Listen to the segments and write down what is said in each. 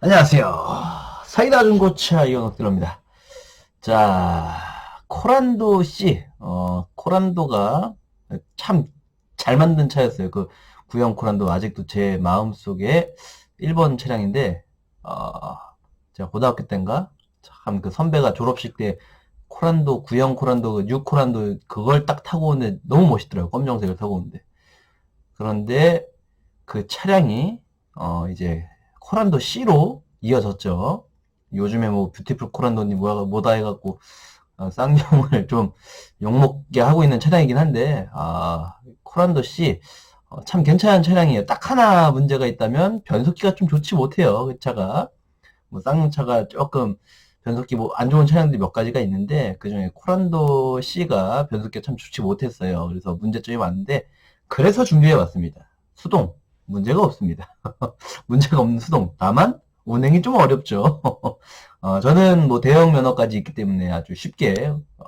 안녕하세요. 사이다 중고차 이현옥들입니다. 자, 코란도 C, 어, 코란도가 참 잘 만든 차였어요. 그 구형 코란도 아직도 제 마음 속에 1번 차량인데, 어, 제가 고등학교 때인가? 참 그 선배가 졸업식 때 코란도, 구형 코란도, 그뉴 코란도 그걸 딱 타고 오는데 너무 멋있더라고요. 검정색을 타고 오는데. 그런데 그 차량이, 어, 이제 코란도 C로 이어졌죠. 요즘에 뭐 뷰티풀 코란도니 뭐야 뭐다 해갖고 어, 쌍용을 좀 욕먹게 하고 있는 차량이긴 한데 아 코란도 C 어, 참 괜찮은 차량이에요. 딱 하나 문제가 있다면 변속기가 좀 좋지 못해요. 그 차가 뭐 쌍용 차가 조금 변속기 뭐 안 좋은 차량들이 몇 가지가 있는데 그 중에 코란도 C가 변속기가 참 좋지 못했어요. 그래서 문제점이 많은데 그래서 준비해봤습니다. 수동 문제가 없습니다. 문제가 없는 수동. 다만 운행이 좀 어렵죠. 어, 저는 뭐 대형 면허까지 있기 때문에 아주 쉽게 어,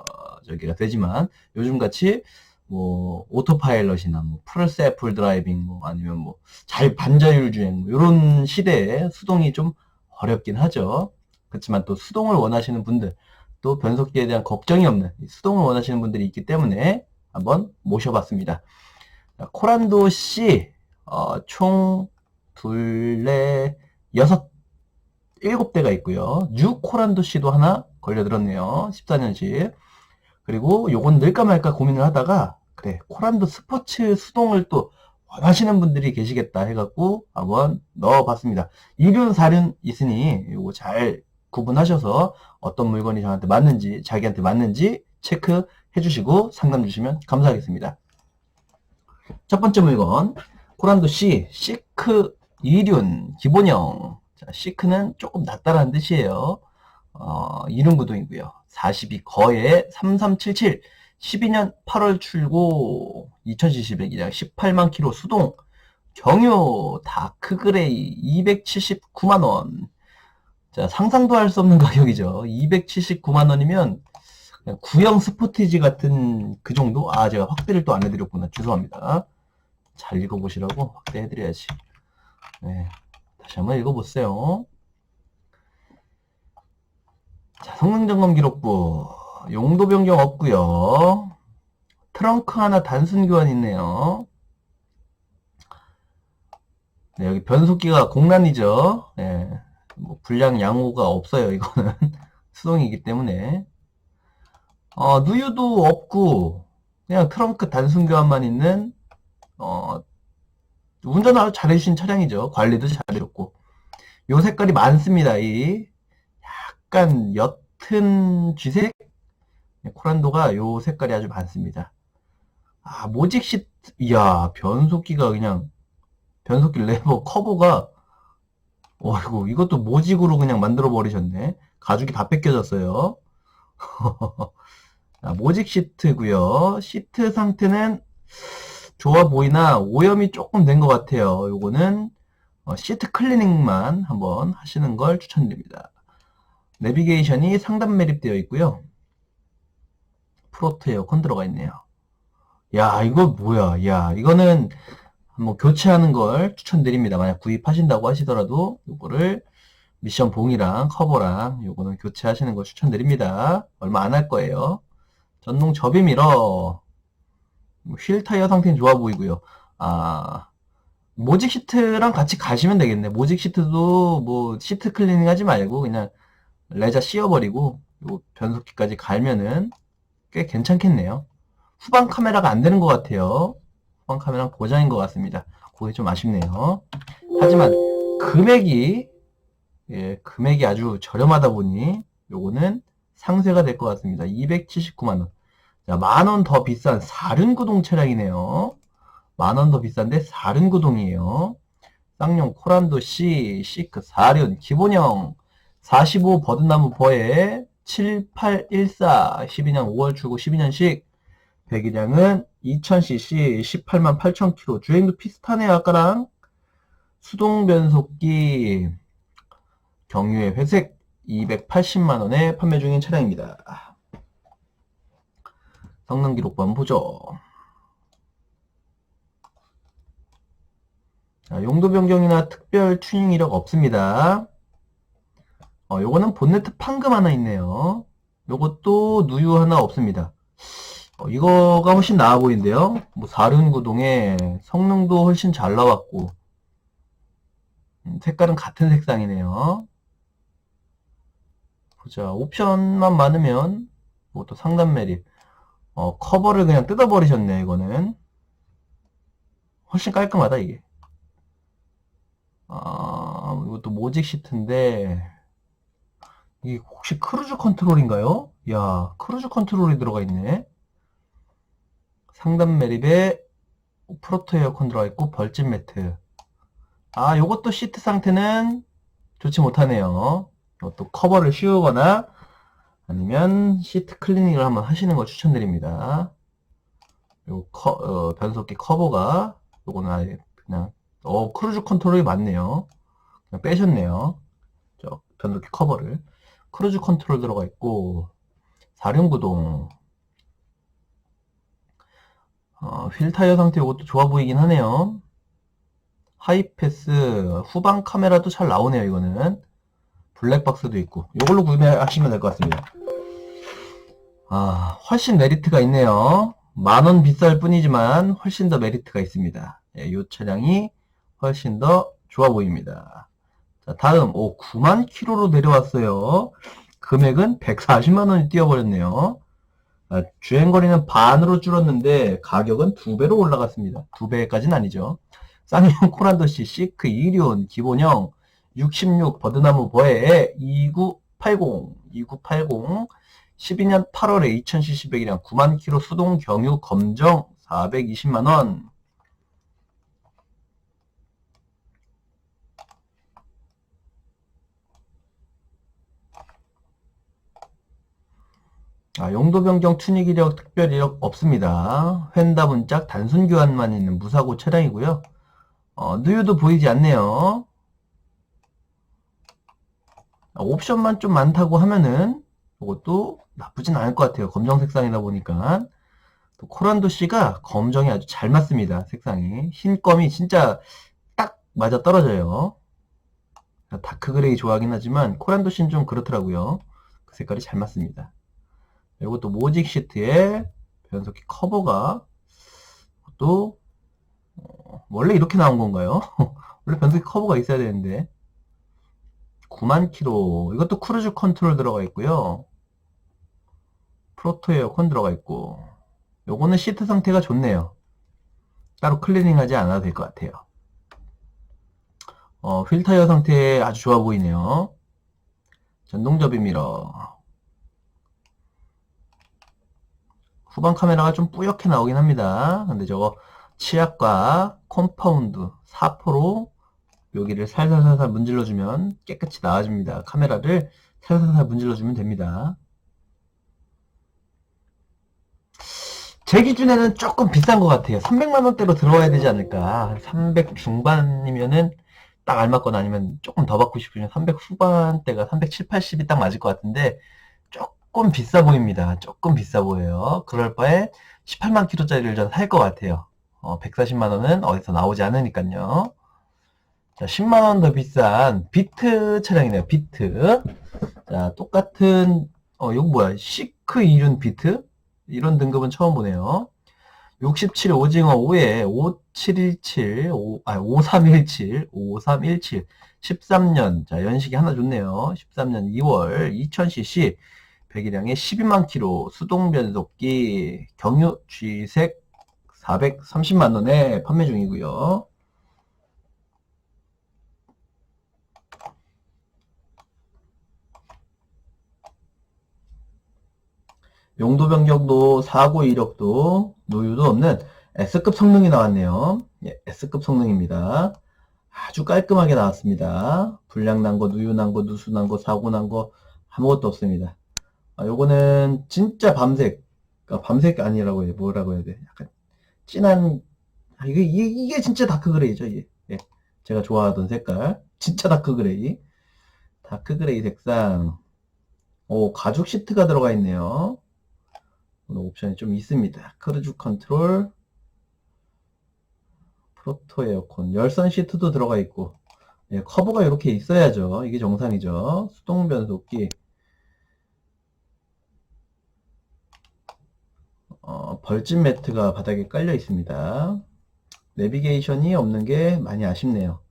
저기가 되지만 요즘 같이 뭐 오토파일럿이나 뭐 풀셀 풀 드라이빙 뭐 아니면 뭐 잘 반자율 주행 뭐 이런 시대에 수동이 좀 어렵긴 하죠. 그렇지만 또 수동을 원하시는 분들 또 변속기에 대한 걱정이 없는 수동을 원하시는 분들이 있기 때문에 한번 모셔봤습니다. 자, 코란도 C 어, 총 둘레 여섯 일곱 대가 있고요. 뉴 코란도 씨도 하나 걸려들었네요. 14년식. 그리고 요건 넣을까 말까 고민을 하다가 그래 코란도 스포츠 수동을 또 원하시는 분들이 계시겠다 해갖고 한번 넣어봤습니다. 2륜, 4륜 있으니 요거 잘 구분하셔서 어떤 물건이 저한테 맞는지 자기한테 맞는지 체크해 주시고 상담 주시면 감사하겠습니다. 첫 번째 물건 코란도 C 시크 2륜 기본형 자, 시크는 조금 낫다라는 뜻이에요. 어, 이륜 구동이고요. 42 거에 3377 12년 8월 출고 2000cc 배기량 18만 킬로 수동 경유 다크 그레이 279만 원. 자, 상상도 할 수 없는 가격이죠. 279만 원이면 그냥 구형 스포티지 같은 그 정도? 아, 제가 확대를 또 안 해드렸구나. 죄송합니다. 잘 읽어보시라고 확대해드려야지. 네. 다시 한번 읽어보세요. 자, 성능점검 기록부. 용도 변경 없고요 트렁크 하나 단순 교환 있네요. 네, 여기 변속기가 공란이죠. 네, 뭐 불량 양호가 없어요. 이거는 수동이기 때문에. 어, 누유도 없고 그냥 트렁크 단순 교환만 있는 어, 운전을 아주 잘해주신 차량이죠. 관리도 잘해줬고. 요 색깔이 많습니다. 이 약간 옅은 쥐색 네, 코란도가 요 색깔이 아주 많습니다. 아 모직 시트 이야 변속기가 그냥 변속기 레버 커버가 어이구 이것도 모직으로 그냥 만들어 버리셨네. 가죽이 다 뺏겨졌어요. 자, 모직 시트고요. 시트 상태는 좋아 보이나 오염이 조금 된 것 같아요. 요거는 어, 시트 클리닝만 한번 하시는 걸 추천드립니다. 내비게이션이 상단 매립되어 있고요. 프로트 에어컨 들어가 있네요. 야, 이거 뭐야? 야, 이거는 뭐 교체하는 걸 추천드립니다. 만약 구입하신다고 하시더라도 요거를 미션 봉이랑 커버랑 요거는 교체하시는 걸 추천드립니다. 얼마 안 할 거예요. 전동 접이 미러 휠 타이어 상태는 좋아 보이고요. 아 모직 시트랑 같이 가시면 되겠네. 모직 시트도 뭐 시트 클리닝 하지 말고 그냥 레자 씌워버리고 요 변속기까지 갈면은 꽤 괜찮겠네요. 후방 카메라가 안 되는 것 같아요. 후방 카메라 고장인 것 같습니다. 그게 좀 아쉽네요. 하지만 금액이 예, 금액이 아주 저렴하다 보니 요거는 상쇄가 될 것 같습니다. 279만 원. 자, 만원 더 비싼 사륜구동 차량이네요. 만 원 더 비싼데 사륜구동이에요. 쌍용 코란도 C, 시크 사륜, 기본형 45 버드나무 버에 7814, 12년 5월 출고 12년식 배기량은 2000cc, 18만 8000km, 주행도 비슷하네요, 아까랑. 수동 변속기, 경유의 회색 280만원에 판매 중인 차량입니다. 성능 기록부 한번 보죠. 자, 용도 변경이나 특별 튜닝 이력 없습니다. 어, 요거는 본네트 판금 하나 있네요. 요것도 누유 하나 없습니다. 어, 이거가 훨씬 나아 보이는데요. 뭐 사륜구동에 성능도 훨씬 잘 나왔고 음, 색깔은 같은 색상이네요. 보자 옵션만 많으면 뭐 또 상단 매립 어, 커버를 그냥 뜯어버리셨네 이거는. 훨씬 깔끔하다 이게. 아 이것도 모직 시트인데 이게 혹시 크루즈 컨트롤인가요? 야 크루즈 컨트롤이 들어가 있네. 상단 매립에 프로토 에어컨 들어가 있고 벌집 매트. 아 요것도 시트 상태는 좋지 못하네요. 이것도 커버를 씌우거나 아니면 시트 클리닝을 한번 하시는 걸 추천드립니다. 요 커, 어, 변속기 커버가 요거는 아예 그냥 어 크루즈 컨트롤이 맞네요. 그냥 빼셨네요. 저 변속기 커버를. 크루즈 컨트롤 들어가 있고 사륜 구동. 어, 휠 타이어 상태 이것도 좋아 보이긴 하네요. 하이패스 후방 카메라도 잘 나오네요 이거는 블랙박스도 있고 이걸로 구매하시면 될 것 같습니다. 아 훨씬 메리트가 있네요. 만원 비쌀 뿐이지만 훨씬 더 메리트가 있습니다. 예, 이 차량이 훨씬 더 좋아 보입니다. 자 다음. 오 9만 킬로로 내려왔어요. 금액은 140만 원이 뛰어버렸네요. 아, 주행거리는 반으로 줄었는데 가격은 두 배로 올라갔습니다. 두 배까지는 아니죠. 쌍용 코란도시 시크 2륜 기본형 66 버드나무 버에 2980 2980 12년 8월에 2000cc 배기량 9만 킬로 수동 경유 검정 420만 원. 아, 용도 변경 투닉 이력 특별 이력 없습니다. 휀다 문짝 단순 교환만 있는 무사고 차량이고요. 어, 누유도 보이지 않네요. 아, 옵션만 좀 많다고 하면은 이것도 나쁘진 않을 것 같아요. 검정 색상이다 보니까. 또 코란도 씨가 검정이 아주 잘 맞습니다. 색상이. 흰 검이 진짜 딱 맞아 떨어져요. 다크 그레이 좋아하긴 하지만 코란도 씨는 좀 그렇더라고요. 그 색깔이 잘 맞습니다. 이것도 모직 시트에 변속기 커버가 또 어, 원래 이렇게 나온 건가요? 원래 변속기 커버가 있어야 되는데 9만 킬로. 이것도 크루즈 컨트롤 들어가 있고요. 프로토 에어컨 들어가 있고. 요거는 시트 상태가 좋네요. 따로 클리닝 하지 않아도 될 것 같아요. 어, 휠 타이어 상태 아주 좋아 보이네요. 전동 접이 미러 후방 카메라가 좀 뿌옇게 나오긴 합니다. 근데 저거 치약과 컴파운드 4%로 여기를 살살살살 문질러주면 깨끗이 나와줍니다. 카메라를 살살살 문질러주면 됩니다. 제 기준에는 조금 비싼 것 같아요. 300만원대로 들어와야 되지 않을까. 300 중반이면은 딱 알맞거나 아니면 조금 더 받고 싶으면 300 후반대가 370, 80이 딱 맞을 것 같은데 조금 비싸 보입니다. 조금 비싸 보여요. 그럴 바에 18만 킬로짜리를 전 살 것 같아요. 어, 140만 원은 어디서 나오지 않으니까요. 자, 10만원 더 비싼 비트 차량이네요. 비트. 자, 똑같은, 어, 이거 뭐야. 시크 이륜 비트? 이런 등급은 처음 보네요. 67 오징어 5에 5717, 5, 아, 5317, 5317, 13년. 자, 연식이 하나 좋네요. 13년 2월 2000cc, 배기량에 12만 킬로, 수동 변속기, 경유 G색 430만 원에 판매 중이고요. 용도 변경도 사고 이력도 노유도 없는 S급 성능이 나왔네요. 예, S급 성능입니다. 아주 깔끔하게 나왔습니다. 불량 난 거, 누유 난 거, 누수 난 거, 사고 난 거 아무것도 없습니다. 아, 요거는 진짜 밤색, 아, 밤색 아니라고 해, 뭐라고 해야 돼? 약간 진한, 아, 이게, 이게, 진짜 다크 그레이죠, 이게. 예, 제가 좋아하던 색깔. 진짜 다크 그레이. 다크 그레이 색상. 오, 가죽 시트가 들어가 있네요. 옵션이 좀 있습니다. 크루즈 컨트롤, 프로토 에어컨, 열선 시트도 들어가 있고, 예, 커브가 이렇게 있어야죠. 이게 정상이죠. 수동 변속기. 어, 벌집 매트가 바닥에 깔려 있습니다. 내비게이션이 없는 게 많이 아쉽네요.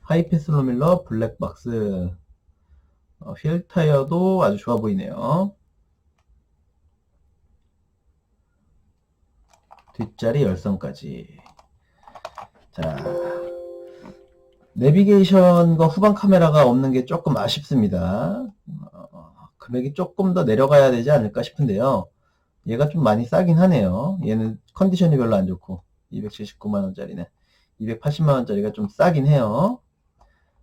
하이패스 로밀러 블랙박스 어, 휠 타이어도 아주 좋아 보이네요. 뒷자리 열선까지. 자, 내비게이션과 후방 카메라가 없는 게 조금 아쉽습니다. 어, 금액이 조금 더 내려가야 되지 않을까 싶은데요. 얘가 좀 많이 싸긴 하네요. 얘는 컨디션이 별로 안 좋고 279만원짜리네. 280만원짜리가 좀 싸긴 해요.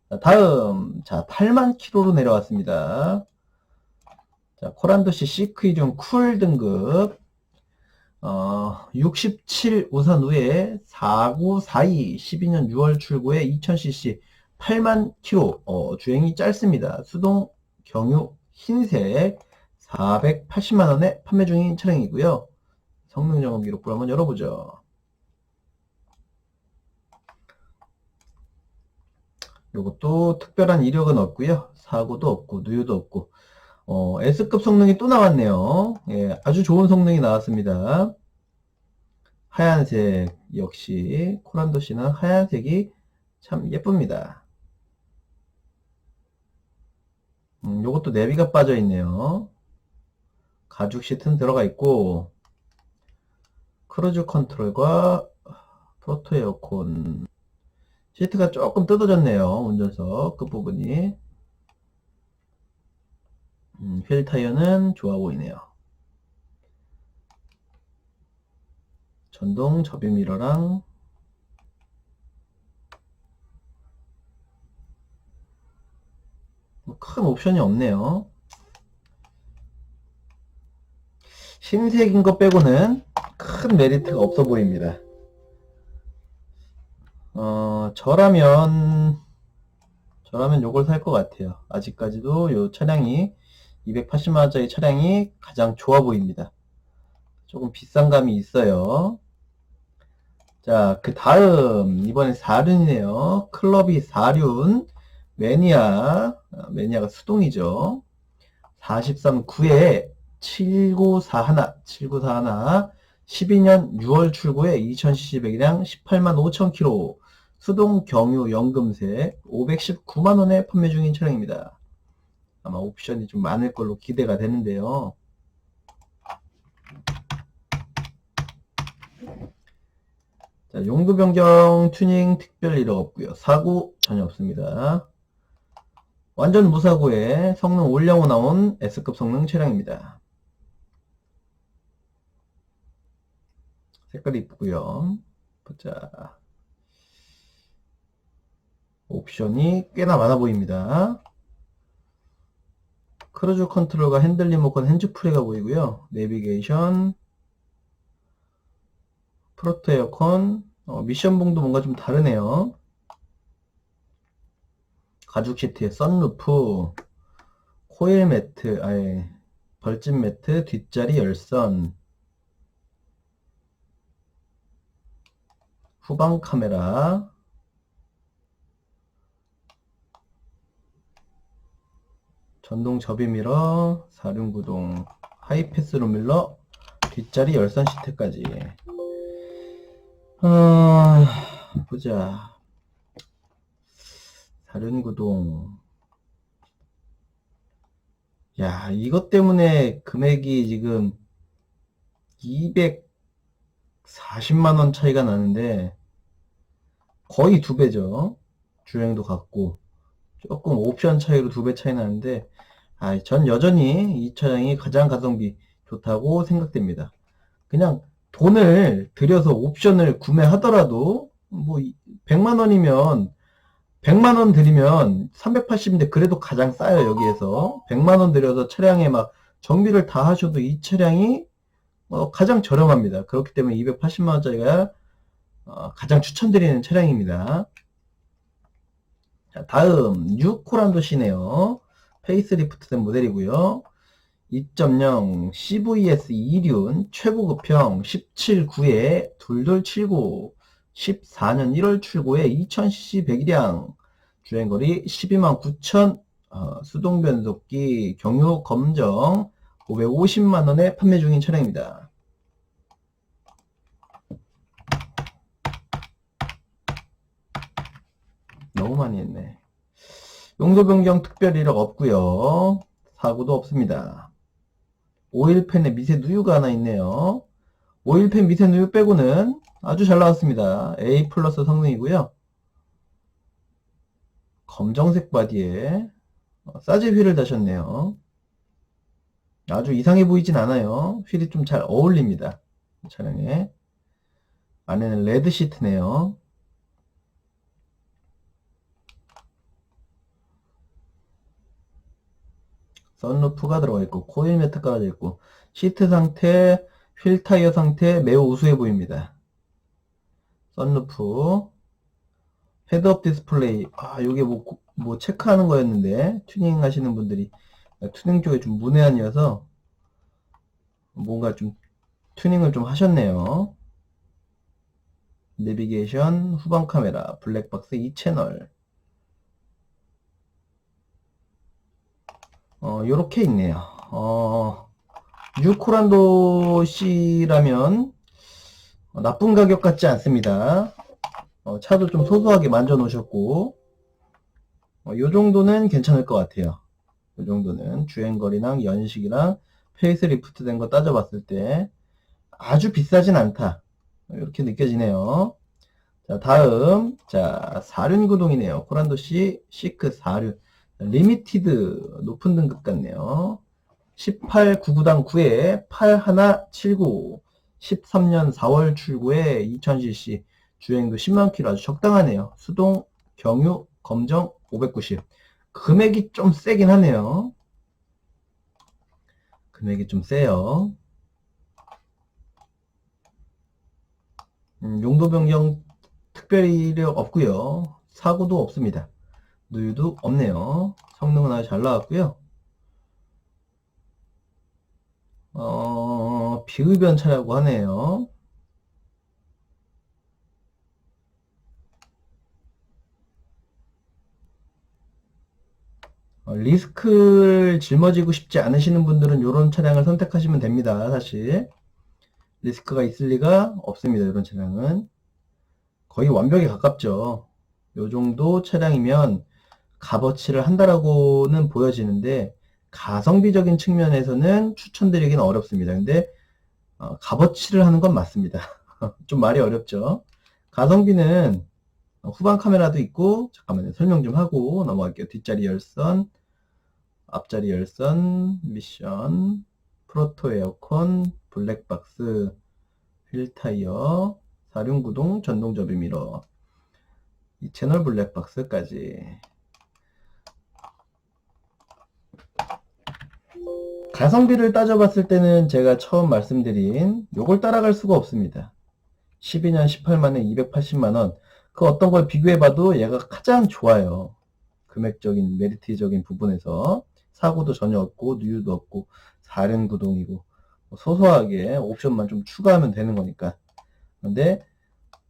자, 다음 자 8만 킬로로 내려왔습니다. 자 코란도시 시크이중 쿨 등급 어, 67 우선 후에 4942 12년 6월 출고에 2000cc 8만 킬로 어, 주행이 짧습니다. 수동 경유 흰색 480만원에 판매 중인 차량이고요. 성능 점검 기록부 한번 열어보죠. 요것도 특별한 이력은 없고요. 사고도 없고 누유도 없고 어, S급 성능이 또 나왔네요. 예, 아주 좋은 성능이 나왔습니다. 하얀색 역시 코란도 씨는 하얀색이 참 예쁩니다. 음, 요것도 내비가 빠져 있네요. 가죽 시트는 들어가 있고 크루즈 컨트롤과 프로토 에어컨 시트가 조금 뜯어졌네요. 운전석 끝부분이 음, 휠 타이어는 좋아 보이네요. 전동 접이 미러랑 뭐큰 옵션이 없네요. 흰색인 것 빼고는 큰 메리트가 없어 보입니다. 어, 저라면, 저라면 요걸 살 것 같아요. 아직까지도 요 차량이, 280만원짜리 차량이 가장 좋아 보입니다. 조금 비싼 감이 있어요. 자, 그 다음, 이번에 4륜이네요. 클럽이 4륜, 매니아, 아, 매니아가 수동이죠. 43 9에 7941, 7941, 12년 6월 출고에 2000cc 배기량 18만 5천 킬로, 수동 경유 연금색 519만원에 판매 중인 차량입니다. 아마 옵션이 좀 많을 걸로 기대가 되는데요. 자, 용도 변경 튜닝 특별 이력 없고요. 사고 전혀 없습니다. 완전 무사고에 성능 올려고 나온 S급 성능 차량입니다. 색깔이 이쁘고요. 보자. 옵션이 꽤나 많아 보입니다. 크루즈 컨트롤과 핸들 리모컨 핸즈프리가 보이고요. 내비게이션, 프로토 에어컨, 어, 미션봉도 뭔가 좀 다르네요. 가죽 시트에 썬루프, 코일 매트, 아예 벌집 매트, 뒷자리 열선, 후방 카메라, 전동 접이미러, 사륜구동, 하이패스 로 밀러, 뒷자리 열선 시트까지. 어, 보자. 사륜구동. 야, 이것 때문에 금액이 지금 240만원 차이가 나는데, 거의 두 배죠. 주행도 같고. 조금 옵션 차이로 두 배 차이 나는데, 아, 전 여전히 이 차량이 가장 가성비 좋다고 생각됩니다. 그냥 돈을 들여서 옵션을 구매하더라도, 뭐, 100만 원이면, 100만 원 들이면 380인데 그래도 가장 싸요, 여기에서. 100만 원 들여서 차량에 막 정비를 다 하셔도 이 차량이 어, 가장 저렴합니다. 그렇기 때문에 280만 원짜리가 어, 가장 추천드리는 차량입니다. 자, 다음 6코란도 시네요. 페이스리프트된 모델이고요. 2.0 CVS 2륜 최고급형 179에 2279 14년 1월 출고에 2000cc 배기량 주행거리 12만 9천, 어, 수동변속기 경유 검정 550만원에 판매 중인 차량입니다. 너무 많이 했네. 용도 변경 특별 이력 없고요. 사고도 없습니다. 오일팬에 미세 누유가 하나 있네요. 오일팬 미세 누유 빼고는 아주 잘 나왔습니다. A 플러스 성능이고요. 검정색 바디에 어, 사제 휠을 다셨네요. 아주 이상해 보이진 않아요. 휠이 좀 잘 어울립니다. 이 차량에. 안에는 레드 시트네요. 선루프가 들어가 있고 코일 매트 깔아져 있고 시트 상태, 휠 타이어 상태 매우 우수해 보입니다. 선루프, 헤드업 디스플레이. 아, 요게 뭐, 뭐 체크하는 거였는데 튜닝 하시는 분들이 튜닝 쪽에 좀 문외한이어서 뭔가 좀 튜닝을 좀 하셨네요. 내비게이션, 후방 카메라, 블랙박스 2채널. 어, 요렇게 있네요. 어, 뉴코란도 C라면 어, 나쁜 가격 같지 않습니다. 어, 차도 좀 소소하게 만져 놓으셨고, 어, 요 정도는 괜찮을 것 같아요. 요 정도는 주행거리랑 연식이랑 페이스리프트 된 거 따져봤을 때 아주 비싸진 않다. 이렇게 느껴지네요. 자, 다음, 자, 사륜구동이네요. 코란도 C, 시크 사륜. 리미티드 높은 등급 같네요. 1899당 9에 8179 13년 4월 출고에 2000cc 주행도 10만 킬로 아주 적당하네요. 수동 경유 검정 590 금액이 좀 세긴 하네요. 금액이 좀 세요. 음, 용도 변경 특별히 없고요. 사고도 없습니다. 누유도 없네요. 성능은 아주 잘 나왔고요. 어, 비흡연차라고 하네요. 어, 리스크를 짊어지고 싶지 않으시는 분들은 이런 차량을 선택하시면 됩니다. 사실 리스크가 있을 리가 없습니다. 이런 차량은 거의 완벽에 가깝죠. 이 정도 차량이면 값어치를 한다라고는 보여지는데 가성비적인 측면에서는 추천드리기는 어렵습니다. 근데 어, 값어치를 하는 건 맞습니다. 좀 말이 어렵죠. 가성비는 후방 카메라도 있고 잠깐만요. 설명 좀 하고 넘어갈게요. 뒷자리 열선, 앞자리 열선, 미션, 프로토 에어컨, 블랙박스, 휠 타이어, 사륜구동, 전동 접이 미러, 이 채널 블랙박스까지 가성비를 따져봤을 때는 제가 처음 말씀드린 요걸 따라갈 수가 없습니다. 12년 18만에 280만원. 그 어떤 걸 비교해봐도 얘가 가장 좋아요. 금액적인 메리트적인 부분에서. 사고도 전혀 없고 누유도 없고 사륜 구동이고. 뭐 소소하게 옵션만 좀 추가하면 되는 거니까. 근데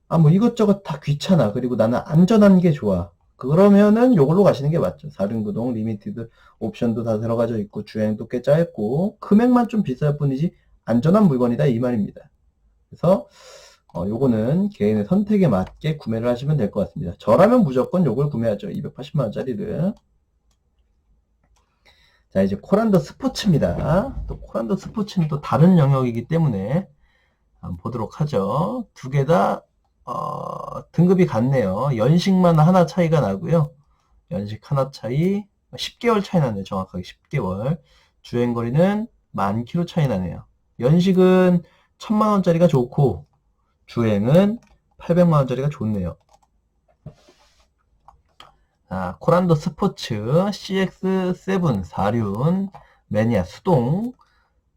아 뭐 이것저것 다 귀찮아. 그리고 나는 안전한 게 좋아 그러면은 요걸로 가시는 게 맞죠. 사륜구동, 리미티드 옵션도 다 들어가져 있고 주행도 꽤 짧고 금액만 좀 비쌀 뿐이지 안전한 물건이다 이 말입니다. 그래서 어, 요거는 개인의 선택에 맞게 구매를 하시면 될 것 같습니다. 저라면 무조건 요걸 구매하죠. 280만원짜리를. 자, 이제 코란도 스포츠입니다. 또 코란도 스포츠는 또 다른 영역이기 때문에 보도록 하죠. 두 개 다, 어, 등급이 같네요. 연식만 하나 차이가 나고요. 연식 하나 차이, 10개월 차이 나네요. 정확하게 10개월. 주행 거리는 만 킬로 차이 나네요. 연식은 1000만원짜리가 좋고, 주행은 800만 원짜리가 좋네요. 아, 코란도 스포츠 CX7 4륜 매니아 수동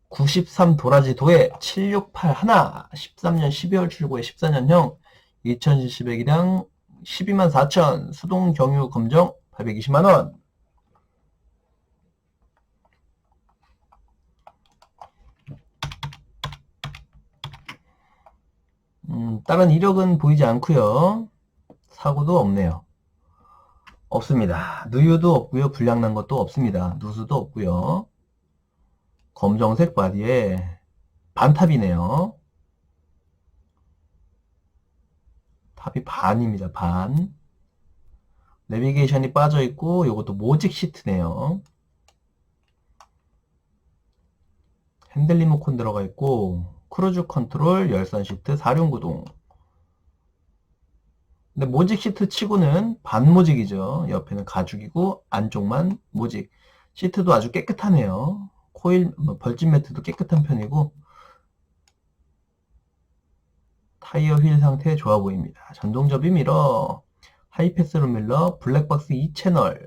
93 도라지 도에 768 하나 13년 12월 출고에 14년형 2000cc 배기량 12만 4천 수동 경유 검정 820만원 음, 다른 이력은 보이지 않고요 사고도 없네요 없습니다. 누유도 없고요. 불량난 것도 없습니다. 누수도 없고요. 검정색 바디에 반탑이네요. 탑이 반입니다. 반. 내비게이션이 빠져 있고 이것도 모직 시트네요. 핸들 리모컨 들어가 있고 크루즈 컨트롤 열선 시트 사륜구동 근데 모직 시트 치고는 반모직이죠. 옆에는 가죽이고 안쪽만 모직. 시트도 아주 깨끗하네요. 코일 뭐 벌집 매트도 깨끗한 편이고 타이어 휠 상태 좋아 보입니다. 전동 접이 미러, 하이패스로 밀러, 블랙박스 2채널,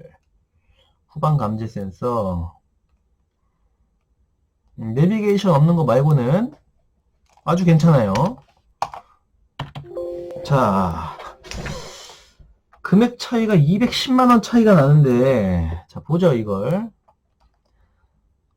후방 감지 센서, 음, 내비게이션 없는 거 말고는 아주 괜찮아요. 자, 금액 차이가 210만원 차이가 나는데, 자, 보죠, 이걸.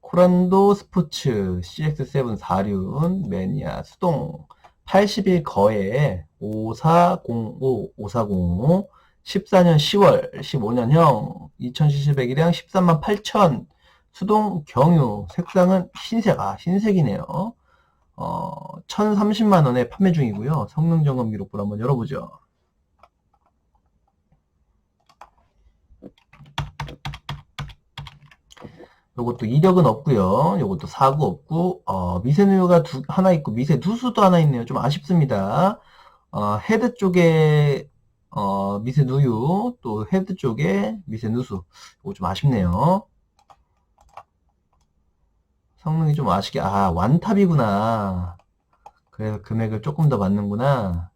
코란도 스포츠 CX7 4륜 매니아 수동 80일 거에 5405 5405 14년 10월 15년형 2000cc 배기량 13만 8천. 수동 경유 색상은 흰색 아 흰색이네요. 어 1030만원에 판매 중이고요. 성능 점검 기록부를 한번 열어보죠 요것도 이력은 없고요. 요것도 사고 없고 어, 미세누유가 두, 하나 있고 미세 누수도 하나 있네요. 좀 아쉽습니다. 어, 헤드 쪽에 어, 미세 누유 또 헤드 쪽에 미세 누수 이거 좀 아쉽네요. 성능이 좀 아쉽게 아 완탑이구나. 그래서 금액을 조금 더 받는구나.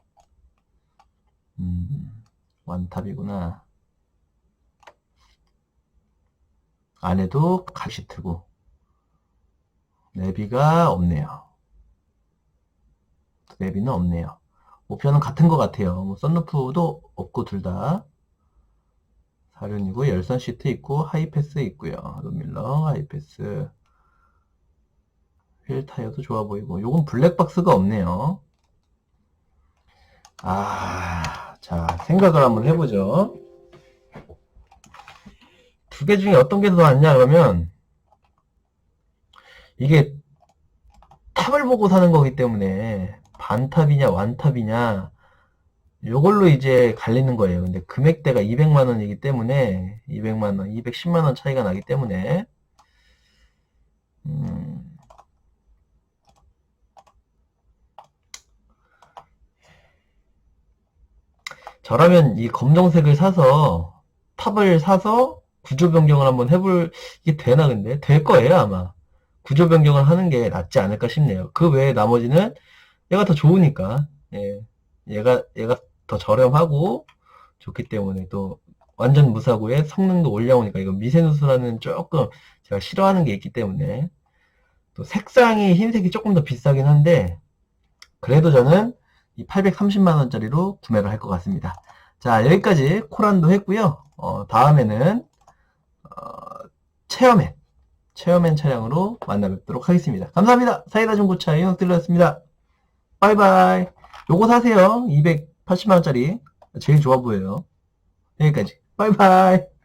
음, 완탑이구나. 안에도 가시트고 내비가 없네요. 내비는 없네요. 옵션은 같은 것 같아요. 뭐 썬루프도 없고 둘 다. 사륜이고 열선 시트 있고 하이패스 있고요. 룸밀러 하이패스 휠 타이어도 좋아 보이고 요건 블랙박스가 없네요. 아, 자 생각을 한번 해보죠. 두 개 중에 어떤 게 더 낫냐 그러면 이게 탑을 보고 사는 거기 때문에 반탑이냐 완탑이냐 요걸로 이제 갈리는 거예요. 근데 금액대가 200만 원이기 때문에 200만 원, 210만 원 차이가 나기 때문에 음, 저라면 이 검정색을 사서 탑을 사서 구조 변경을 한번 해볼 이게 되나 근데 될 거예요 아마 구조 변경을 하는 게 낫지 않을까 싶네요. 그 외에 나머지는 얘가 더 좋으니까 예, 얘가 얘가 더 저렴하고 좋기 때문에 또 완전 무사고에 성능도 올라오니까 이거 미세누수라는 조금 제가 싫어하는 게 있기 때문에 또 색상이 흰색이 조금 더 비싸긴 한데 그래도 저는 이 830만 원짜리로 구매를 할 것 같습니다. 자 여기까지 코란도 했고요. 어, 다음에는 어, 체어맨 체어맨 차량으로 만나 뵙도록 하겠습니다. 감사합니다. 사이다 중고차 이용들렸습니다. 바이바이. 요거 사세요. 280만원짜리. 제일 좋아 보여요. 여기까지. 바이바이.